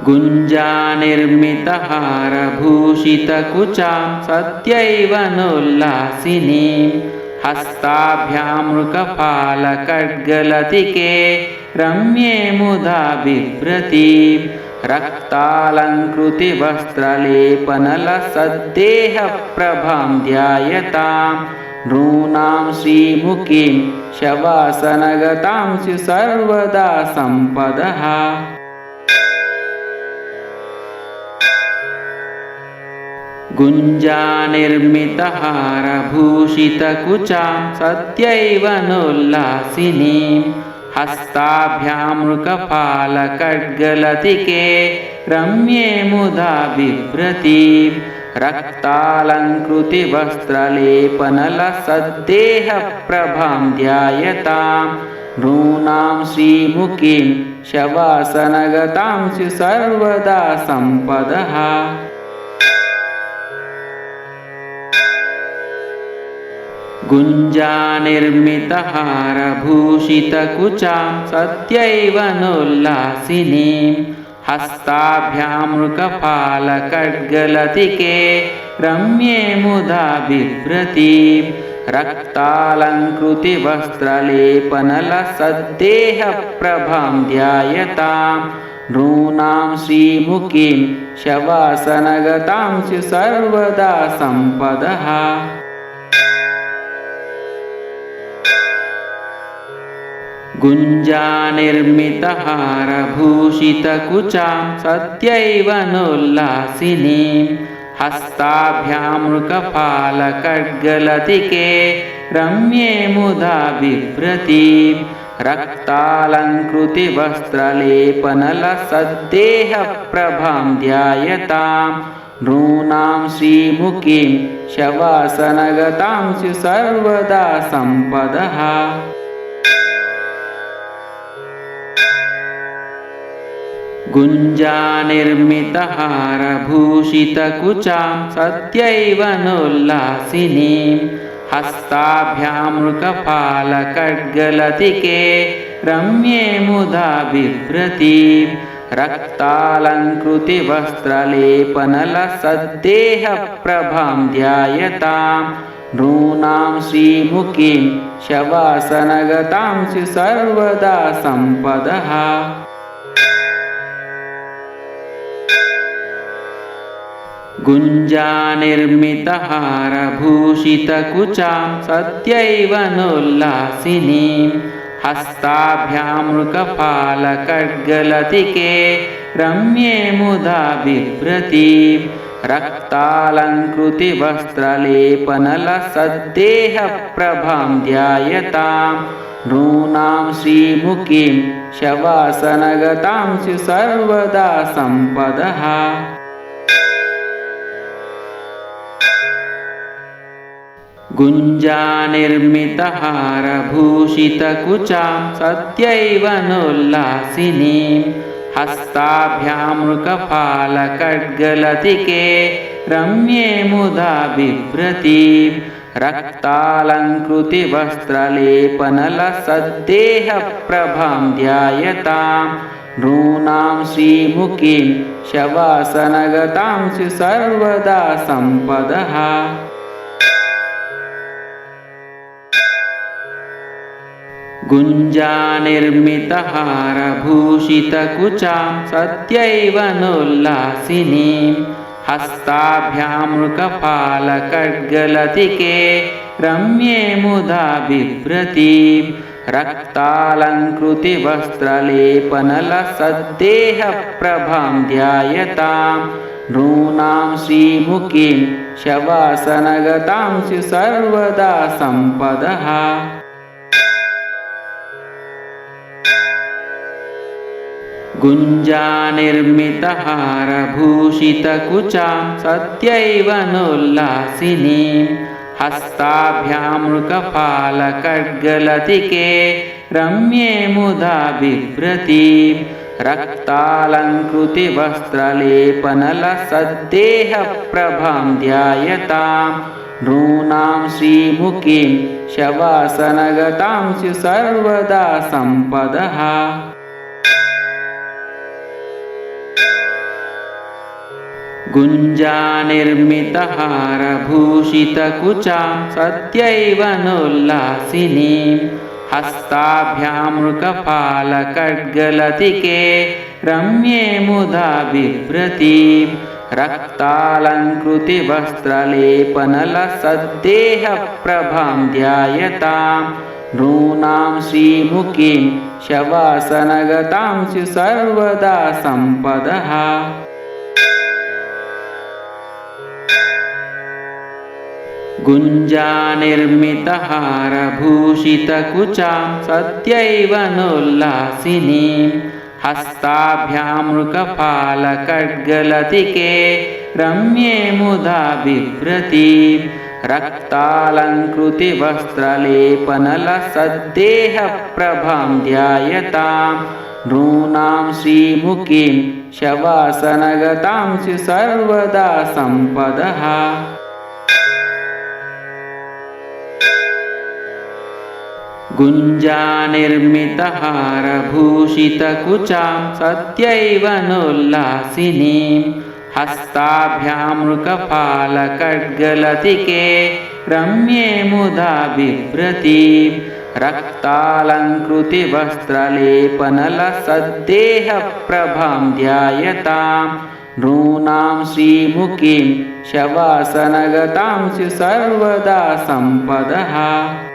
गुञ्जानिर्मितहारभूषितकुचां सत्यैव नोल्लासिनीं। हस्ताभ्यामृकपालकड्गलतिके रम्ये मुदा बिभ्रतीं। रक्तालङ्कृतिवस्त्रलेपनलसद्देहप्रभां ध्यायतां नॄणां श्रीमुखीं शवासनगतां सर्वदा सम्पदः। गुञ्जानिर्मितहारभूषितकुचां सत्यैव नोल्लासिनीं। हस्ताभ्यामृकपालकड्गलतिके रम्ये मुदा बिभ्रतीं रक्तालङ्कृतिवस्त्रलेपनलसद्देहप्रभां ध्यायतां नॄणां श्रीमुखीं शवासनगतां सर्वदा सम्पदः। गुञ्जानिर्मितहारभूषितकुचां सत्यैव नोल्लासिनीं हस्ताभ्यामृकपालकड्गलतिके रम्ये मुदा बिभ्रतीं। रक्तालङ्कृतिवस्त्रलेपनलसद्देहप्रभां ध्यायतां। नॄणां श्रीमुखीं शवासनगतां सर्वदा सम्पदः गुञ्जानिर्मितहारभूषितकुचां सत्यैव नोल्लासिनीं हस्ताभ्यामृकपालकड्गलतिके रम्ये मुदा बिभ्रतीं रक्तालङ्कृतिवस्त्रलेपनलसद्देहप्रभां ध्यायतां नॄणां श्रीमुखीं शवासनगतां सर्वदा सम्पदः गुञ्जानिर्मितहारभूषितकुचां सत्यैव नोल्लासिनीं। हस्ताभ्यामृकपालकड्गलतिके रम्ये मुदा बिभ्रतीं। रक्तालङ्कृतिवस्त्रलेपनलसद्देहप्रभां ध्यायतां। नॄणां श्रीमुखीं शवासनगतां सर्वदा सम्पदः गुञ्जानिर्मितहारभूषितकुचां सत्यैव नोल्लासिनीं। हस्ताभ्यामृकपालकड्गलतिके रम्ये मुदा बिभ्रतीं। रक्तालङ्कृतिवस्त्रलेपनलसद्देहप्रभां ध्यायतां। नॄणां श्रीमुखीं शवासनगतां सर्वदा सम्पदः गुञ्जानिर्मितहारभूषितकुचां सत्यैव नोल्लासिनीं। हस्ताभ्यामृकपालकड्गलतिके रम्ये मुदा बिभ्रतीं। रक्तालङ्कृतिवस्त्रलेपनलसद्देहप्रभां ध्यायतां। नॄणां श्रीमुखीं शवासनगतां सर्वदा सम्पदः गुञ्जानिर्मितहारभूषितकुचां सत्यैव नोल्लासिनीं। हस्ताभ्यामृकपालकड्गलतिके रम्ये मुदा बिभ्रतीं। रक्तालङ्कृतिवस्त्रलेपनलसद्देहप्रभां ध्यायतां। नॄणां श्रीमुखीं शवासनगतां सर्वदा सम्पदः गुञ्जानिर्मितहारभूषितकुचां सत्यैव नोल्लासिनीं। हस्ताभ्यामृकपालकड्गलतिके रम्ये मुदा बिभ्रतीं। रक्तालङ्कृतिवस्त्रलेपनलसद्देहप्रभां ध्यायतां। नॄणां श्रीमुखीं शवासनगतां सर्वदा सम्पदः गुञ्जानिर्मितहारभूषितकुचां सत्यैव नोल्लासिनीं। हस्ताभ्यामृकपालखड्गलतिके रम्ये मुदा बिभ्रतीं। रक्तालङ्कृतिवस्त्रलेपनलसद्देहप्रभां ध्यायतां। नॄणां श्रीमुखीं शवासनगतां स्यु सर्वदा सम्पदः गुञ्जानिर्मितहारभूषितकुचां सत्यैव नोल्लासिनीं। हस्ताभ्यामृकपालखड्गलतिके रम्ये मुदा बिभ्रतीं। रक्तालङ्कृतिवस्त्रलेपनलसद्देहप्रभां ध्यायतां। नॄणां श्रीमुखीं शवासनगतां सर्वदा सम्पदः गुञ्जानिर्मितहारभूषितकुचां सत्यैव नोल्लासिनीं। हस्ताभ्यामृकपालखड्गलतिके रम्ये मुदा बिभ्रतीं। रक्तालङ्कृतिवस्त्रलेपनलसद्देहप्रभां ध्यायतां। नॄणां श्रीमुखीं शवासनगतां स्यु सर्वदा सम्पदः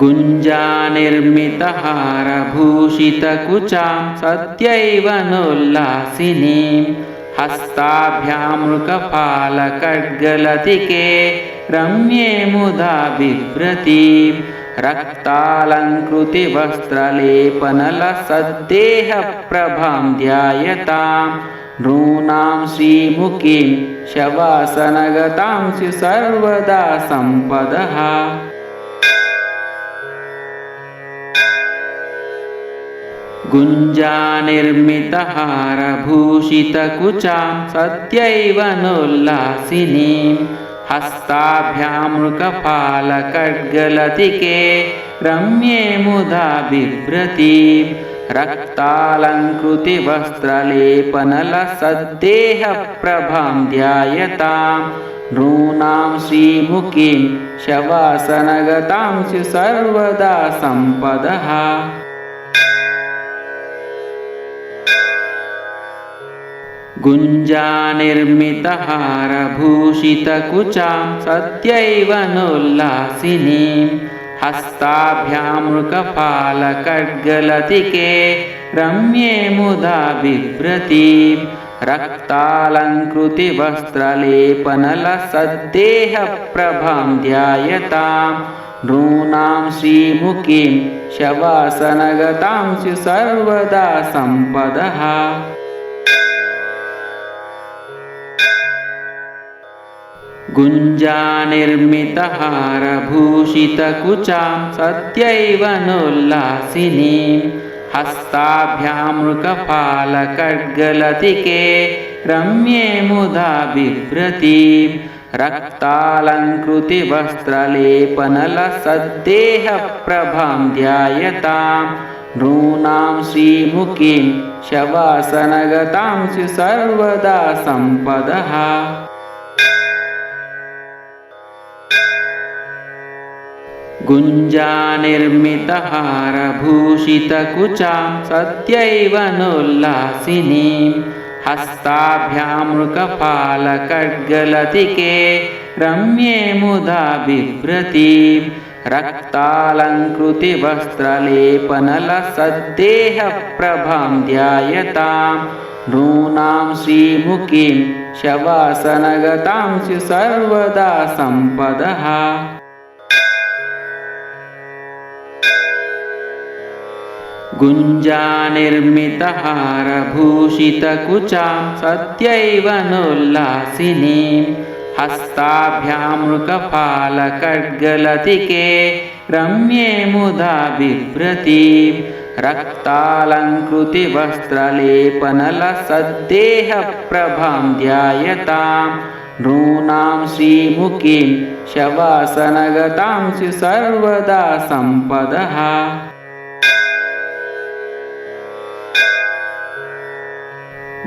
गुञ्जानिर्मितहारभूषितकुचां सत्यैव नोल्लासिनीं। हस्ताभ्यामृकपालखड्गलतिके रम्ये मुदा बिभ्रतीं। रक्तालङ्कृतिवस्त्रलेपनलसद्देहप्रभां ध्यायतां नॄणां श्रीमुखीं शवासनगतां स्यु सर्वदा सम्पदः गुञ्जानिर्मितहारभूषितकुचां सत्यैव नोल्लासिनीं हस्ताभ्यामृकपालखड्गलतिके रम्ये मुदा बिभ्रतीं रक्तालङ्कृतिवस्त्रलेपनलसद्देहप्रभां ध्यायतां नॄणां श्रीमुखीं शवासनगतां स्यु सर्वदा सम्पदः गुञ्जानिर्मितहारभूषितकुचां सत्यैव नोल्लासिनीं। हस्ताभ्यामृकपालखड्गलतिके रम्ये मुदा बिभ्रतीं। रक्तालङ्कृतिवस्त्रलेपनलसद्देहप्रभां ध्यायतां। नॄणां श्रीमुखीं शवासनगतां स्यु सर्वदा सम्पदः गुञ्जानिर्मितहारभूषितकुचां सत्यैव नोल्लासिनीं। हस्ताभ्यामृकपालखड्गलतिके रम्ये मुदा बिभ्रतीं। रक्तालङ्कृतिवस्त्रलेपनलसद्देहप्रभां ध्यायतां। नॄणां श्रीमुखीं शवासनगतां सर्वदा सम्पदः गुञ्जानिर्मितहारभूषितकुचां सत्यैव नोल्लासिनीं। हस्ताभ्यामृकपालखड्गलतिके रम्ये मुदा बिभ्रतीं। रक्तालङ्कृतिवस्त्रलेपनलसद्देहप्रभां ध्यायतां। नॄणां श्रीमुखीं शवासनगतां सर्वदा सम्पदः गुञ्जानिर्मितहारभूषितकुचां सत्यैव नोल्लासिनीं। हस्ताभ्यामृकपालखड्गलतिके रम्ये मुदा बिभ्रतीं। रक्तालङ्कृतिवस्त्रलेपनलसद्देहप्रभां ध्यायतां नॄणां श्रीमुखीं शवासनगतां सर्वदा सम्पदः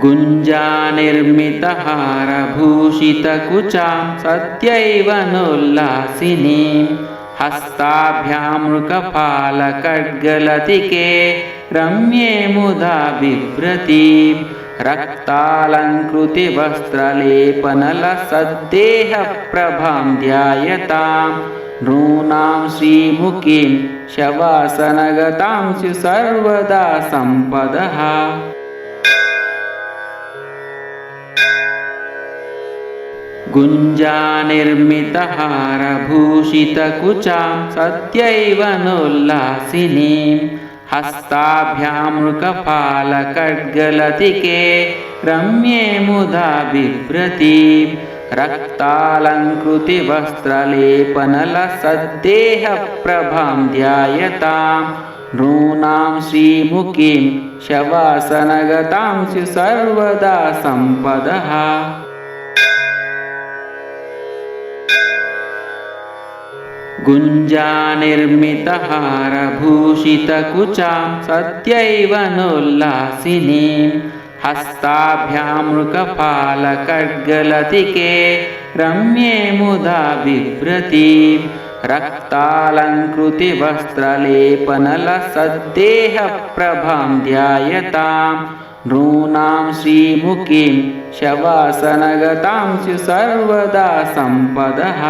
गुञ्जानिर्मितहारभूषितकुचां सत्यैव नोल्लासिनीं। हस्ताभ्यामृकपालखड्गलतिके रम्ये मुदा बिभ्रतीं। रक्तालङ्कृतिवस्त्रलेपनलसद्देहप्रभां ध्यायतां। नॄणां श्रीमुखीं शवासनगतां सर्वदा सम्पदः गुञ्जानिर्मितहारभूषितकुचां सत्यैव नोल्लासिनीं हस्ताभ्यामृकपालखड्गलतिके रम्ये मुदा बिभ्रतीं रक्तालङ्कृतिवस्त्रलेपनलसद्देहप्रभां ध्यायतां नॄणां श्रीमुखीं शवासनगतां सर्वदा सम्पदः गुञ्जानिर्मितहारभूषितकुचां सत्यैव नोल्लासिनीं हस्ताभ्यामृकपालखड्गलतिके रम्ये मुदा बिभ्रतीं रक्तालङ्कृतिवस्त्रलेपनलसद्देहप्रभां ध्यायतां नॄणां श्रीमुखीं शवासनगतां सर्वदा सम्पदः